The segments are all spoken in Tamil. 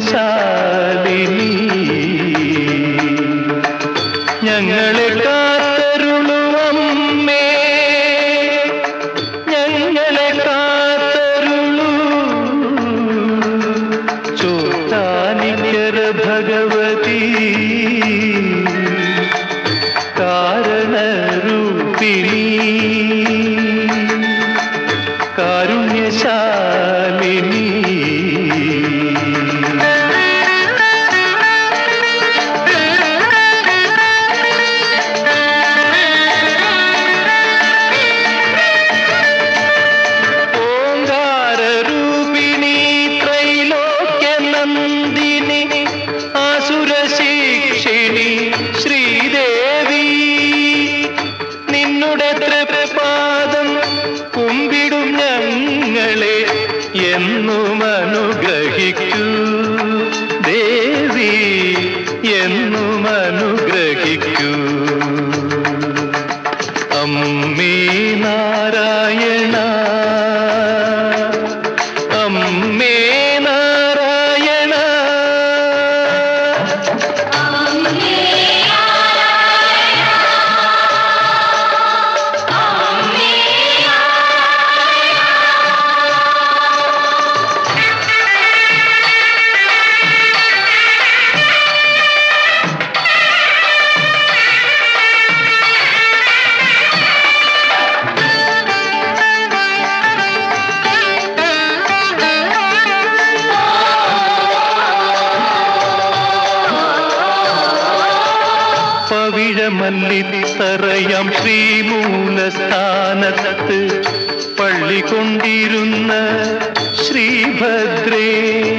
नशा श्री भद्रे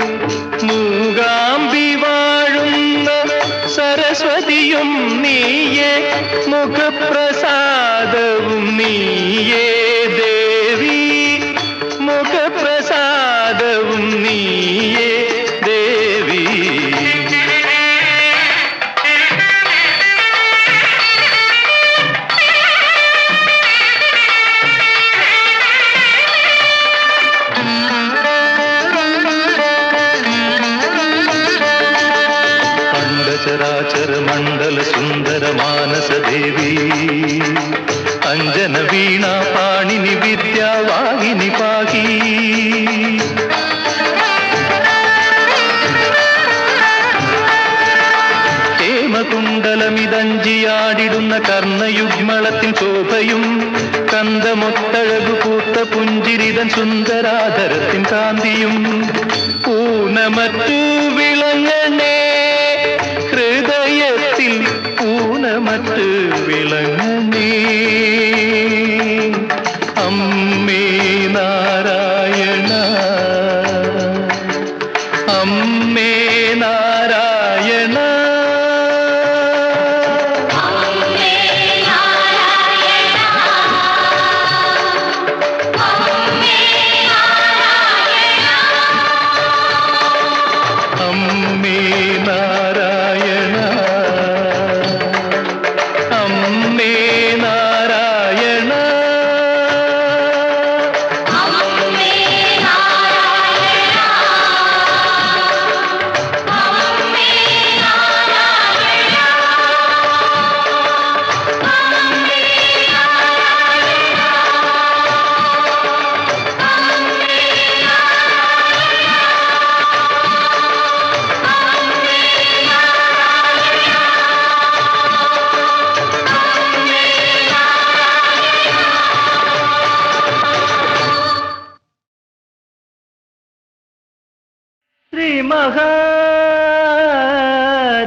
അഞ്ജന വീണ പാണിനി വിദ്യാവാഹിനി പാഹി ഹേമകുണ്ടലമിതഞ്ചിയാടിടുന്ന കർണയുഗ്മളത്തിൽ ശോഭയും കന്തമൊത്തഴകു പൂത്ത പുഞ്ചിരിതൻ സുന്ദരാധരത്തിൻ കാന്തിയും. ഊനമറ്റു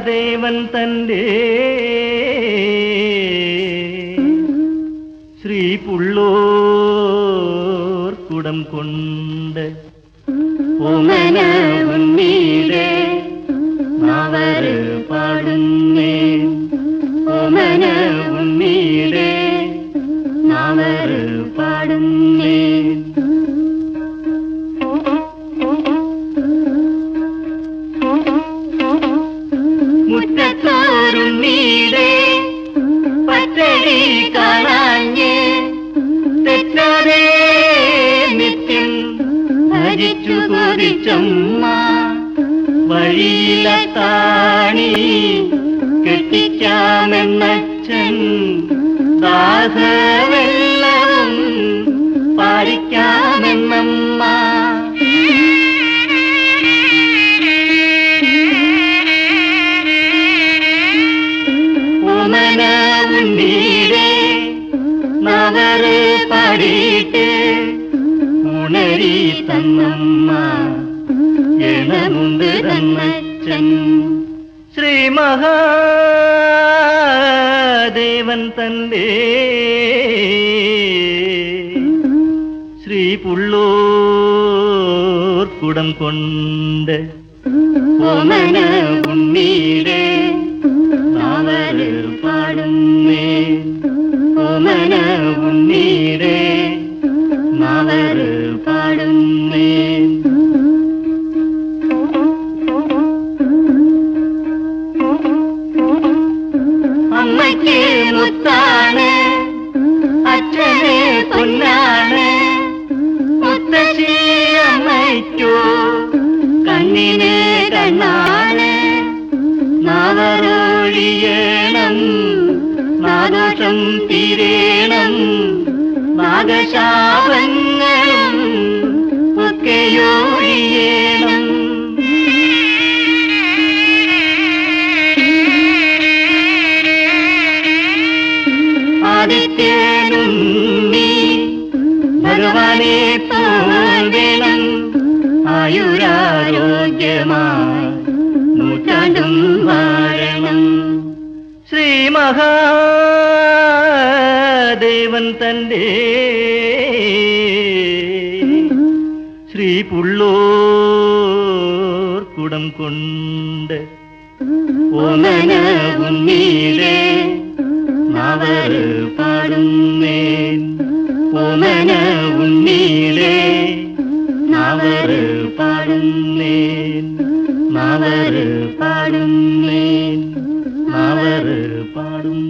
ശ്രീ തന്റെ ശ്രീ പുള്ളൂർ കുടം കൊണ്ട് ഓമന ഉണ്ണീടെ നാവര് പാടുന്നേ. ഓമന ഉണ്ണീടെ പാടുന്നേ. அவரு பாடிட்டு உணரி தன்னம்மா. என முந்து தன்னச்சன். ஸ்ரீ மகாதேவன் தந்தே ஸ்ரீ புள்ளூர் குடம் கொண்ட ஓமன உன்னீரே பாடும் me. നാഗശാപങ്ങളും ഒക്കെയൊഴിയണം. ആദിത്യനും നീ ഭഗവാനെ പോകണം ആയുരാരോഗ്യമായി നൂറ്റാണ്ടും വാഴണം. ശ്രീ தேவன் தந்தே. ஸ்ரீ புள்ளோர் குடம் கொண்ட ஓமன உன்னீரே அவர் பாடும் மேன் ஓமன உன்னீரே அவர் பாடும் மேன் அவர் பாடும் அவர் பாடும்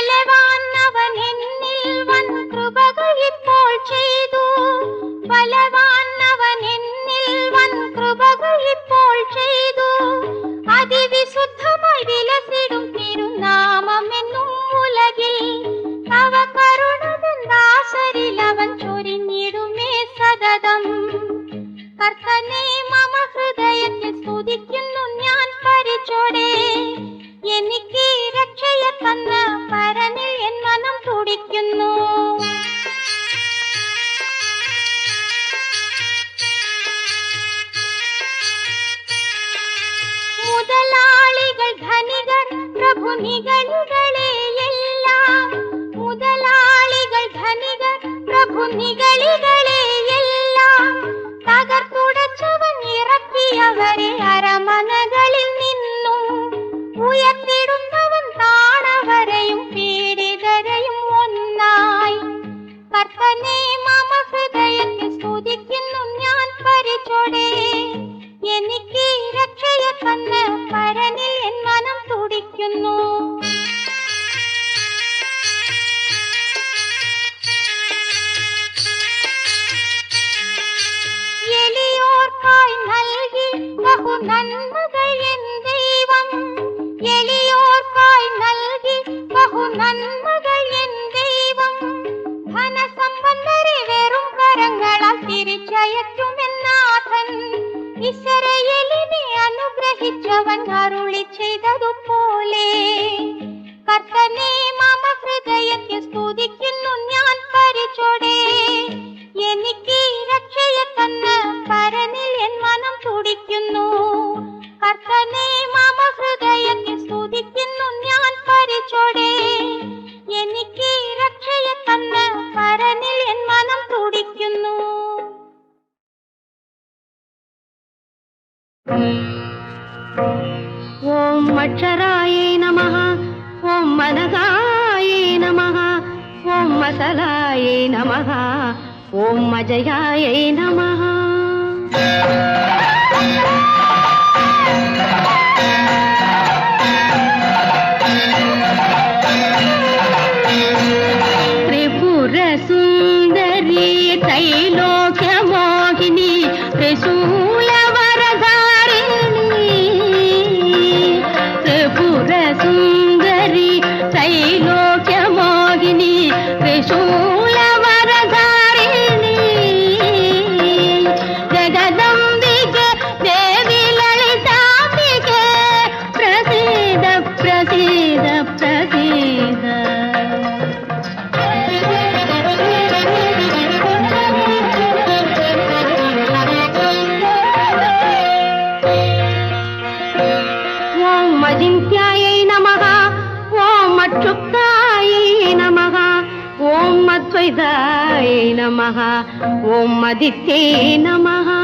elevan நிகழ்களே எல்லாம் முதலாளிகள் தனிகர் பிரபு நிகழிகளே எல்லாம் தகர்த்துடச்சவன் இறப்பியவரே அரமனகள் 夜里 நமஹ. ஓம் மதித்தே நமஹா.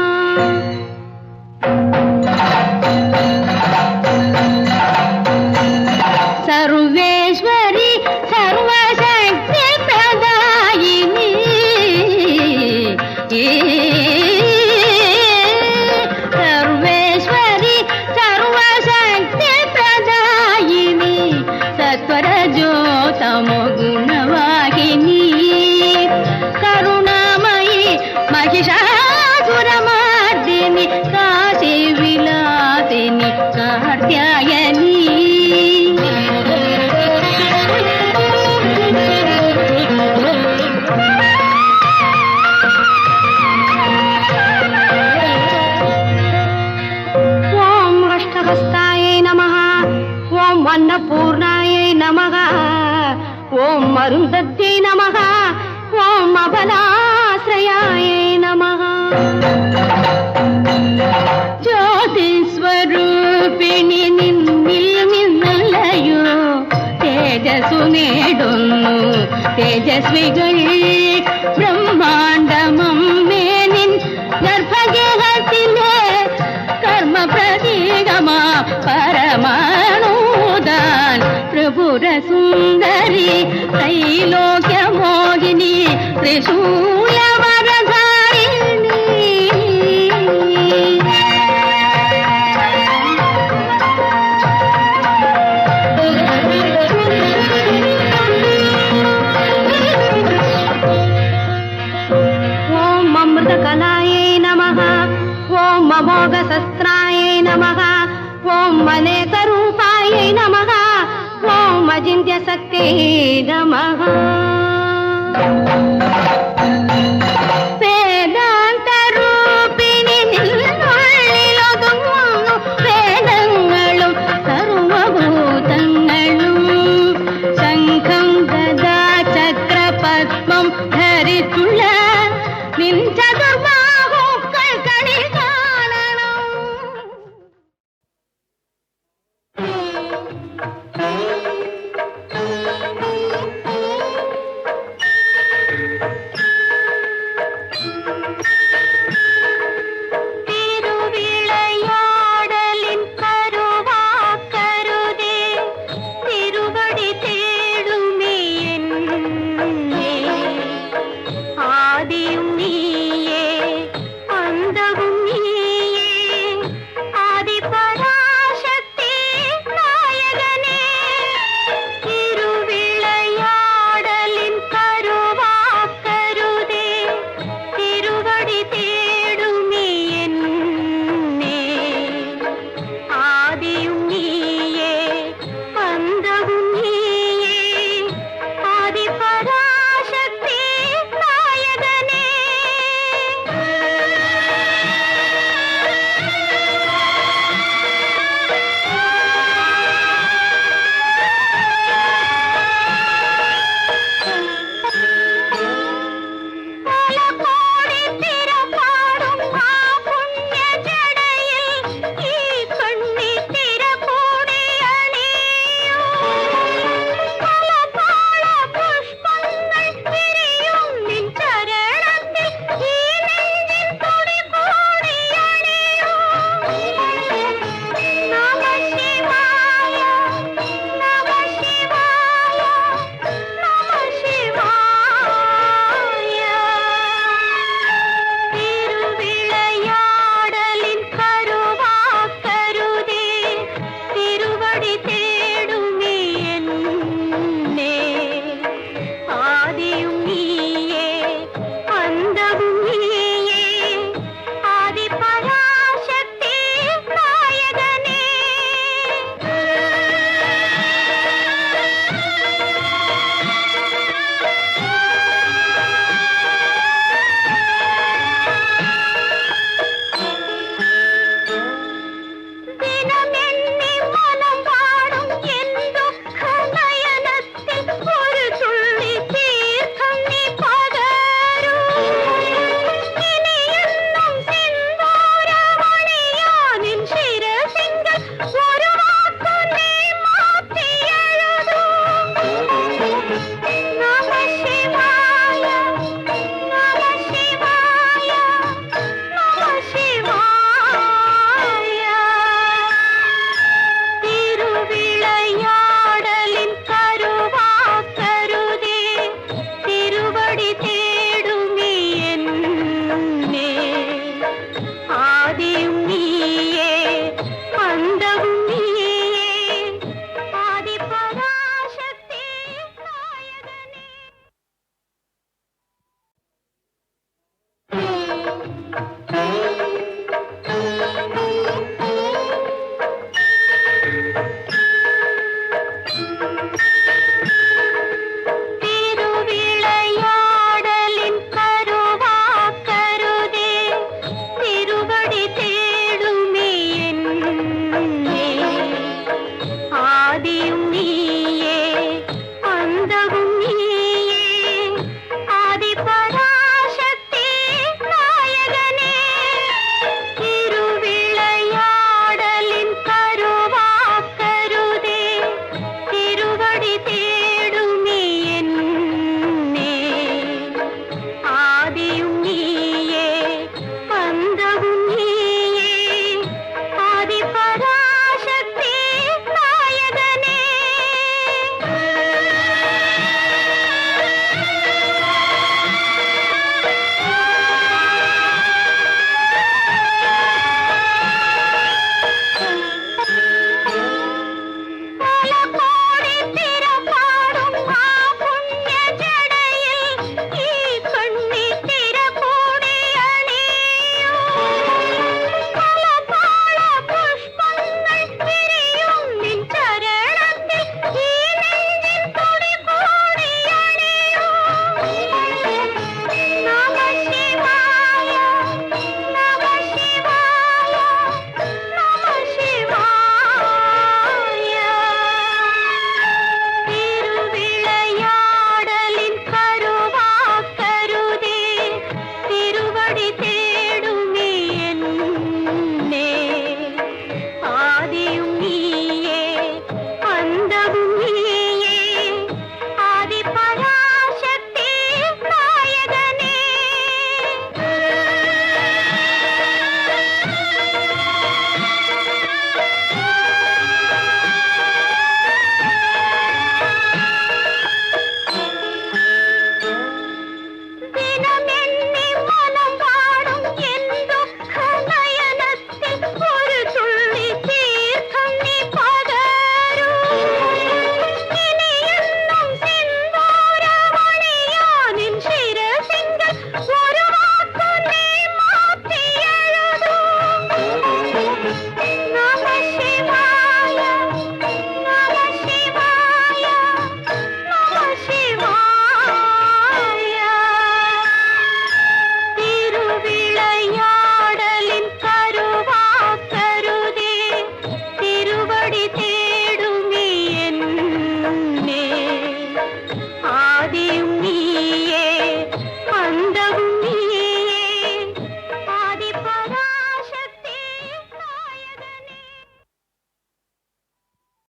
கவிகள் பிரம்மாண்டமம் மேனின் கர்ப்பகேகத்திலே கர்ம பிரதீகமா பரமானுதான். பிரபுர சுந்தரி தைலோக்கிய மோகினி திரிசூலவர सकते नमः।